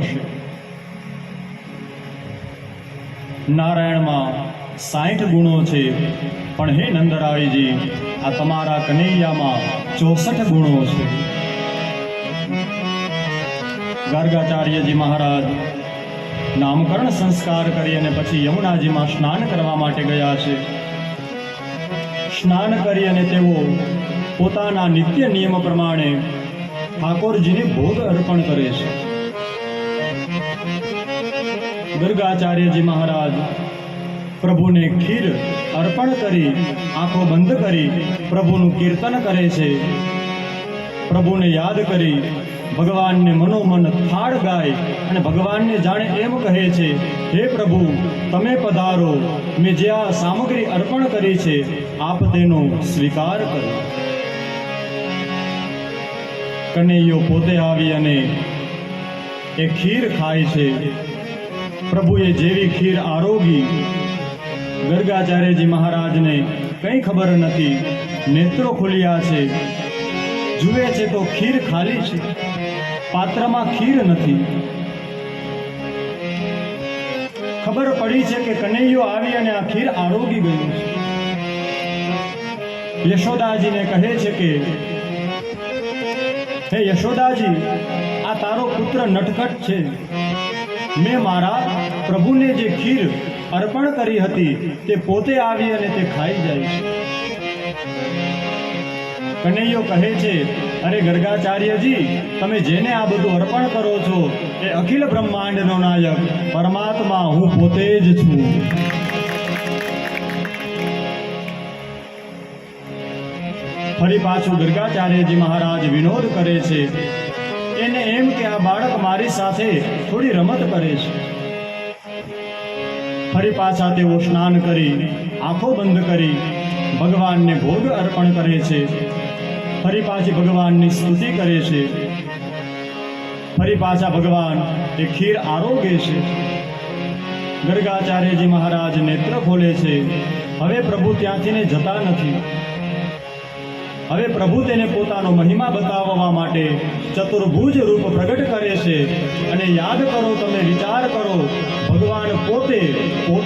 થશે. નારાયણમાં સાઠ ગુણો છે, પણ હે નંદરાયજી, આ તમારા કનૈયામાં ચોસઠ ગુણો છે. ગાર્ગાચાર્યજી મહારાજ નામકરણ સંસ્કાર કરી અને પછી યમુનાજીમાં સ્નાન કરવા માટે ગયા છે. સ્નાન કરી અને તેઓ પોતાના નિત્ય નિયમ પ્રમાણે ઠાકોરજીને ભોગ અર્પણ કરે છે. ગર્ગાચાર્યજી મહારાજ, પ્રભુને ખીર અર્પણ કરી, આંખો બંધ કરી, પ્રભુનું કીર્તન કરે છે. પ્રભુને યાદ કરી, ભગવાનને મનોમન થાળ ગાય અને ભગવાનને જાણે એમ કહે છે, હે પ્રભુ, તમે પધારો, મેં જે આ સામગ્રી અર્પણ કરી છે, આપ તેનો સ્વીકાર કરો. કનૈયો પોતે આવી અને એ ખીર ખાય છે. પ્રભુએ જેવી ખીર આરોગી ગર્ગાચાર્યજી મહારાજને કંઈ ખબર નથી, નેત્રો ખુલ્યા છે, જુએ છે તો ખીર ખાલી છે, પાત્રમાં ખીર નથી. ખબર પડી છે કે કનૈયો આવી અને આ ખીર આરોગી ગયું છે. યશોદાજીને કહે છે કે, હે યશોદાજી, આ તારો પુત્ર નટખટ છે. મેં મારા પ્રભુને જે ખીર અર્પણ કરી હતી તે પોતે આવી અને તે ખાઈ જાય છે. કનૈયો કહે છે, અરે ગર્ગાચાર્યજી, તમે જેને આ બધું અર્પણ કરો છો, એ અખિલ બ્રહ્માંડનો નાયક, પરમાત્મા હું પોતે જ છું. ફરી પાછું ગર્ગાચાર્યજી મહારાજ વિનોદ કરે છે એને એમ કે આ બાળક મારી સાથે થોડી રમત કરે છે. ફરી પાછા તેઓ સ્નાન કરી, આંખો બંધ કરી, ભગવાનને ભોગ અર્પણ કરે છે. ફરી પાછી ભગવાનની સ્તુતિ કરે છે. ફરી પાછા ભગવાન એ ખીર આરોગે છે. ગર્ગાચાર્યજી મહારાજ નેત્ર ખોલે છે. હવે પ્રભુ ત્યાંથી ને જતા નથી. હવે પ્રભુ તેને પોતાનો મહિમા બતાવવા માટે ચતુર્ભુજ રૂપ પ્રગટ કરે છે. અને યાદ કરો, તમે વિચાર કરો, ભગવાન પોતે પોતા